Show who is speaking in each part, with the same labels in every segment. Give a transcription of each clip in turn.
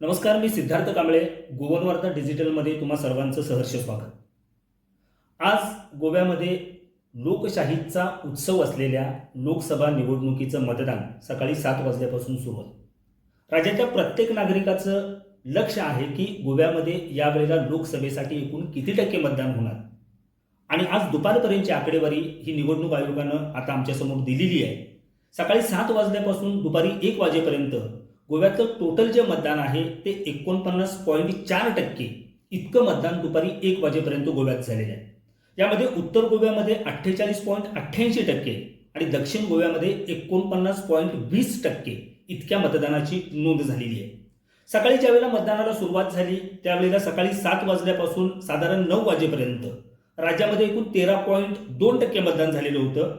Speaker 1: नमस्कार मी सिद्धार्थ कांबळे गोवन वार्ता डिजिटलमध्ये तुम्हा सर्वांचं सहर्ष स्वागत. आज गोव्यामध्ये लोकशाहीचा उत्सव असलेल्या लोकसभा निवडणुकीचं मतदान सकाळी सात वाजल्यापासून सुरू होतं राज्याच्या प्रत्येक नागरिकाचं लक्ष आहे की गोव्यामध्ये यावेळेला लोकसभेसाठी एकूण किती टक्के मतदान होणार. आणि आज दुपारपर्यंतची आकडेवारी ही निवडणूक आयोगानं आता आमच्यासमोर दिलेली आहे. सकाळी सात वाजल्यापासून दुपारी एक वाजेपर्यंत गोव्यातलं टोटल जे मतदान आहे ते एकोणपन्नास पॉईंट चार टक्के इतकं मतदान दुपारी एक वाजेपर्यंत गोव्यात झालेलं आहे. यामध्ये उत्तर गोव्यामध्ये अठ्ठेचाळीस पॉईंट अठ्ठ्याऐंशी टक्के आणि दक्षिण गोव्यामध्ये एकोणपन्नास पॉईंट वीस टक्के इतक्या मतदानाची नोंद झालेली आहे. सकाळी ज्यावेळेला मतदानाला सुरुवात झाली त्यावेळेला सकाळी सात वाजल्यापासून साधारण नऊ वाजेपर्यंत राज्यामध्ये एकूण तेरा पॉईंट दोन टक्के मतदान झालेलं होतं.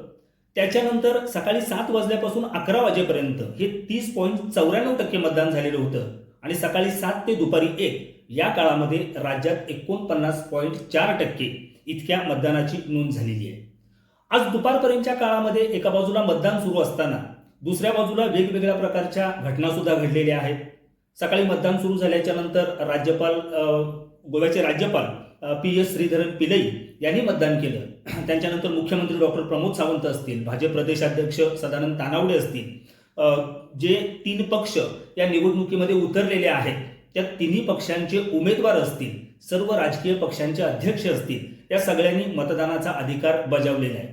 Speaker 1: त्याच्यानंतर सकाळी सात वाजल्यापासून अकरा वाजेपर्यंत हे तीस पॉईंट चौऱ्याण्णव टक्के मतदान झालेलं होतं. आणि सकाळी सात ते दुपारी एक या काळामध्ये राज्यात एकोणपन्नास पॉईंट चार टक्के इतक्या मतदानाची नोंद झालेली आहे. आज दुपारपर्यंतच्या काळामध्ये एका बाजूला मतदान सुरू असताना दुसऱ्या बाजूला वेगवेगळ्या प्रकारच्या घटना सुद्धा घडलेल्या आहेत. सकाळी मतदान सुरू झाल्याच्यानंतर राज्यपाल गोव्याचे राज्यपाल पी एस श्रीधरन पिलई यांनी मतदान केलं. त्यांच्यानंतर मुख्यमंत्री डॉक्टर प्रमोद सावंत असतील भाजप प्रदेशाध्यक्ष सदानंद तानावडे असतील. जे तीन पक्ष या निवडणुकीमध्ये उतरलेले आहेत त्या तिन्ही पक्षांचे उमेदवार असतील सर्व राजकीय पक्षांचे अध्यक्ष असतील या सगळ्यांनी मतदानाचा अधिकार बजावलेला आहे.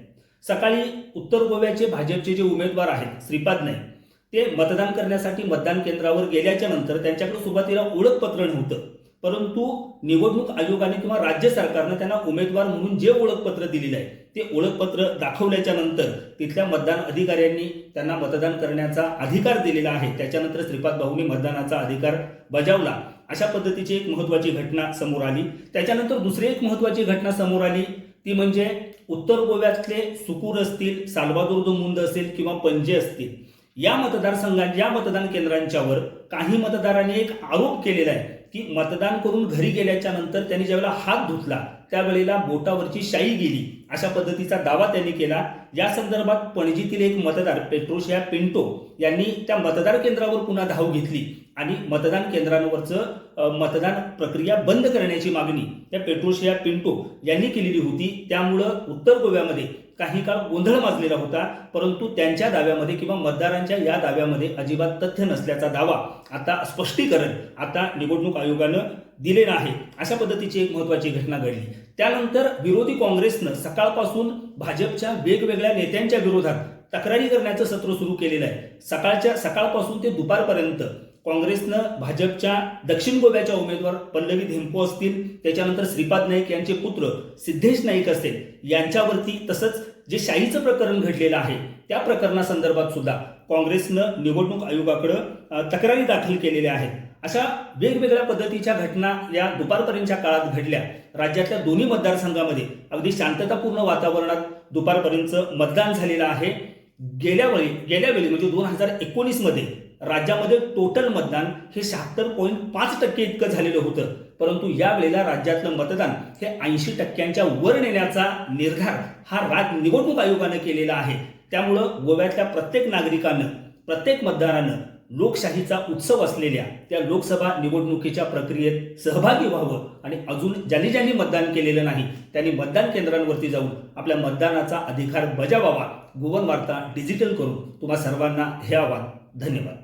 Speaker 1: सकाळी उत्तर गोव्याचे भाजपचे जे उमेदवार आहेत श्रीपाद नाईक ते मतदान करण्यासाठी मतदान केंद्रावर गेल्याच्यानंतर त्यांच्याकडे सुरुवातीला ओळखपत्र नव्हतं. परंतु निवडणूक आयोगाने किंवा राज्य सरकारनं त्यांना उमेदवार म्हणून जे ओळखपत्र दिलेलं आहे ते ओळखपत्र दाखवल्याच्या नंतर तिथल्या मतदान अधिकाऱ्यांनी त्यांना मतदान करण्याचा अधिकार दिलेला आहे. त्याच्यानंतर श्रीपाद भाऊंनी मतदानाचा अधिकार बजावला. अशा पद्धतीची एक महत्वाची घटना समोर आली. त्याच्यानंतर दुसरी एक महत्वाची घटना समोर आली. ती म्हणजे उत्तर गोव्यातले सुकूर असतील साल्वादोर दो मुंद असेल किंवा पणजे असतील या मतदारसंघात या मतदान केंद्रांच्यावर काही मतदारांनी एक आरोप केलेला आहे. की मतदान करून घरी गेल्याच्यानंतर त्यांनी ज्यावेळेला हात धुतला त्यावेळेला बोटावरची शाई गेली. अशा पद्धतीचा दावा त्यांनी केला. या संदर्भात पणजीतील एक मतदार पेट्रोशिया पिंटो यांनी त्या मतदार केंद्रावर पुन्हा धाव घेतली आणि मतदान केंद्रांवरचं मतदान प्रक्रिया बंद करण्याची मागणी त्या पेट्रोशिया पिंटो यांनी केलेली होती. त्यामुळं उत्तर गोव्यामध्ये काही काळ गोंधळ माजलेला होता परंतु त्यांच्या दाव्यामध्ये किंवा मतदारांच्या या दाव्यामध्ये अजिबात तथ्य नसल्याचा दावा आता स्पष्टीकरण आता निवडणूक आयोगानं दिलेला आहे. अशा पद्धतीची एक महत्वाची घटना घडली. त्यानंतर विरोधी काँग्रेसनं सकाळपासून भाजपच्या वेगवेगळ्या नेत्यांच्या विरोधात तक्रारी करण्याचं सत्र सुरू केलेलं आहे. सकाळच्या सकाळपासून ते दुपारपर्यंत काँग्रेसनं भाजपच्या दक्षिण गोव्याच्या उमेदवार पल्लवी धेंपो असतील त्याच्यानंतर श्रीपाद नाईक यांचे पुत्र सिद्धेश नाईक असेल यांच्यावरती तसंच जे शाहीचं प्रकरण घडलेलं आहे त्या प्रकरणासंदर्भात सुद्धा काँग्रेसनं निवडणूक आयोगाकडं तक्रारी दाखल केलेल्या आहेत. अशा वेगवेगळ्या पद्धतीच्या घटना या दुपारपर्यंतच्या काळात घडल्या. राज्यातल्या दोन्ही मतदारसंघामध्ये अगदी शांततापूर्ण वातावरणात दुपारपर्यंत मतदान झालेलं आहे. गेल्या वेळी गेल्या वेळी म्हणजे दोन हजार एकोणीसमध्ये राज्यामध्ये टोटल मतदान हे शहात्तर पॉईंट पाच टक्के इतकं झालेलं होतं. परंतु यावेळेला राज्यातलं मतदान हे ऐंशी टक्क्यांच्या वर नेण्याचा निर्धार हा राज निवडणूक आयोगानं केलेला आहे. त्यामुळं गोव्यातल्या प्रत्येक नागरिकानं प्रत्येक मतदारानं लोकशाहीचा उत्सव असलेल्या त्या लोकसभा निवडणुकीच्या प्रक्रियेत सहभागी व्हावं आणि अजून ज्यांनी ज्यांनी मतदान केलेलं नाही त्यांनी मतदान केंद्रांवरती जाऊन आपल्या मतदानाचा अधिकार बजावावा. गोवन वार्ता डिजिटल करून तुम्हा सर्वांना हे आवाहन धन्यवाद.